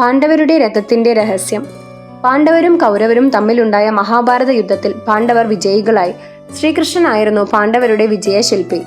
പാണ്ഡവരുടെ രഥത്തിന്റെ രഹസ്യം. പാണ്ഡവരും കൗരവരും തമ്മിലുണ്ടായ മഹാഭാരത യുദ്ധത്തിൽ പാണ്ഡവർ വിജയികളായി. ശ്രീകൃഷ്ണനായിരുന്നു പാണ്ഡവരുടെ വിജയശില്പി.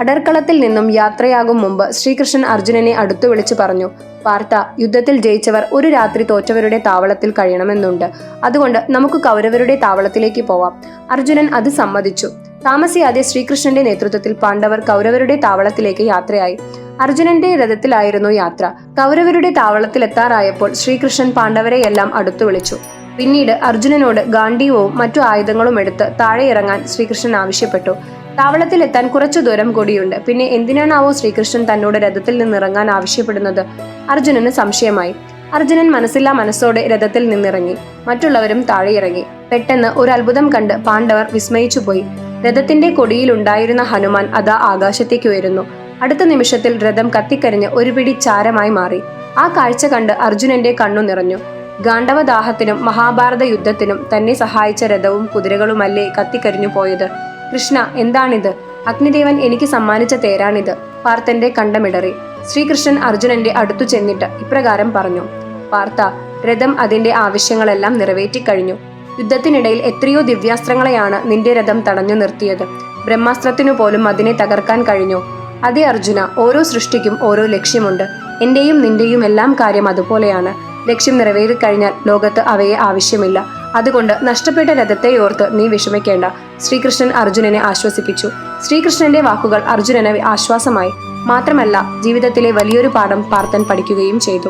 അടർക്കളത്തിൽ നിന്നും യാത്രയാകും മുമ്പ് ശ്രീകൃഷ്ണൻ അർജുനനെ അടുത്തു വിളിച്ചു പറഞ്ഞു വാർത്ത യുദ്ധത്തിൽ ജയിച്ചവർ ഒരു രാത്രി തോറ്റവരുടെ താവളത്തിൽ കഴിയണമെന്നുണ്ട്. അതുകൊണ്ട് നമുക്ക് കൗരവരുടെ താവളത്തിലേക്ക് പോവാം. അർജുനൻ അത് സമ്മതിച്ചു. താമസിയാതെ ശ്രീകൃഷ്ണന്റെ നേതൃത്വത്തിൽ പാണ്ഡവർ കൗരവരുടെ താവളത്തിലേക്ക് യാത്രയായി. അർജുനന്റെ രഥത്തിലായിരുന്നു യാത്ര. കൗരവരുടെ താവളത്തിലെത്താറായപ്പോൾ ശ്രീകൃഷ്ണൻ പാണ്ഡവരെയെല്ലാം അടുത്തു വിളിച്ചു. പിന്നീട് അർജുനനോട് ഗാന്ഡീവവും മറ്റു ആയുധങ്ങളും എടുത്ത് താഴെ ഇറങ്ങാൻ ശ്രീകൃഷ്ണൻ ആവശ്യപ്പെട്ടു. താവളത്തിലെത്താൻ കുറച്ചു ദൂരം കൂടിയുണ്ട്. പിന്നെ എന്തിനാണാവോ ശ്രീകൃഷ്ണൻ തന്നോട് രഥത്തിൽ നിന്നിറങ്ങാൻ ആവശ്യപ്പെടുന്നത്? അർജുനന് സംശയമായി. അർജുനൻ മനസ്സില്ലാ മനസ്സോടെ രഥത്തിൽ നിന്നിറങ്ങി. മറ്റുള്ളവരും താഴെ ഇറങ്ങി. പെട്ടെന്ന് ഒരു അത്ഭുതം കണ്ട് പാണ്ഡവർ വിസ്മയിച്ചുപോയി. രഥത്തിന്റെ കൊടിയിലുണ്ടായിരുന്ന ഹനുമാൻ അതാ ആകാശത്തേക്ക് ഉയരുന്നു. അടുത്ത നിമിഷത്തിൽ രഥം കത്തിക്കരിഞ്ഞ് ഒരു പിടി ചാരമായി മാറി. ആ കാഴ്ച കണ്ട് അർജുനന്റെ കണ്ണു നിറഞ്ഞു. ഗാണ്ഡവദാഹത്തിനും മഹാഭാരത യുദ്ധത്തിനും തന്നെ സഹായിച്ച രഥവും കുതിരകളുമല്ലേ കത്തിക്കരിഞ്ഞു പോയത്? കൃഷ്ണ എന്താണിത്? അഗ്നിദേവൻ എനിക്ക് സമ്മാനിച്ച തേരാണിത്. പാർത്ഥന്റെ കണ്ടമിടറി. ശ്രീകൃഷ്ണൻ അർജുനന്റെ അടുത്തു ചെന്നിട്ട് ഇപ്രകാരം പറഞ്ഞു. പാർത്ഥ രഥം അതിന്റെ ആവശ്യങ്ങളെല്ലാം നിറവേറ്റിക്കഴിഞ്ഞു. യുദ്ധത്തിനിടയിൽ എത്രയോ ദിവ്യാസ്ത്രങ്ങളെയാണ് നിന്റെ രഥം തടഞ്ഞു നിർത്തിയത്. ബ്രഹ്മാസ്ത്രത്തിനു പോലും അതിനെ തകർക്കാൻ കഴിഞ്ഞു. അതേ അർജുന ഓരോ സൃഷ്ടിക്കും ഓരോ ലക്ഷ്യമുണ്ട്. എന്റെയും നിന്റെയും എല്ലാം കാര്യം അതുപോലെയാണ്. ലക്ഷ്യം നിറവേറിക്കഴിഞ്ഞാൽ ലോകത്ത് അവയെ ആവശ്യമില്ല. അതുകൊണ്ട് നഷ്ടപ്പെട്ട രഥത്തെ ഓർത്ത് നീ വിഷമിക്കേണ്ട. ശ്രീകൃഷ്ണൻ അർജുനനെ ആശ്വസിപ്പിച്ചു. ശ്രീകൃഷ്ണന്റെ വാക്കുകൾ അർജുനന് ആശ്വാസമായി. മാത്രമല്ല ജീവിതത്തിലെ വലിയൊരു പാഠം പാർത്തൻ പഠിക്കുകയും ചെയ്തു.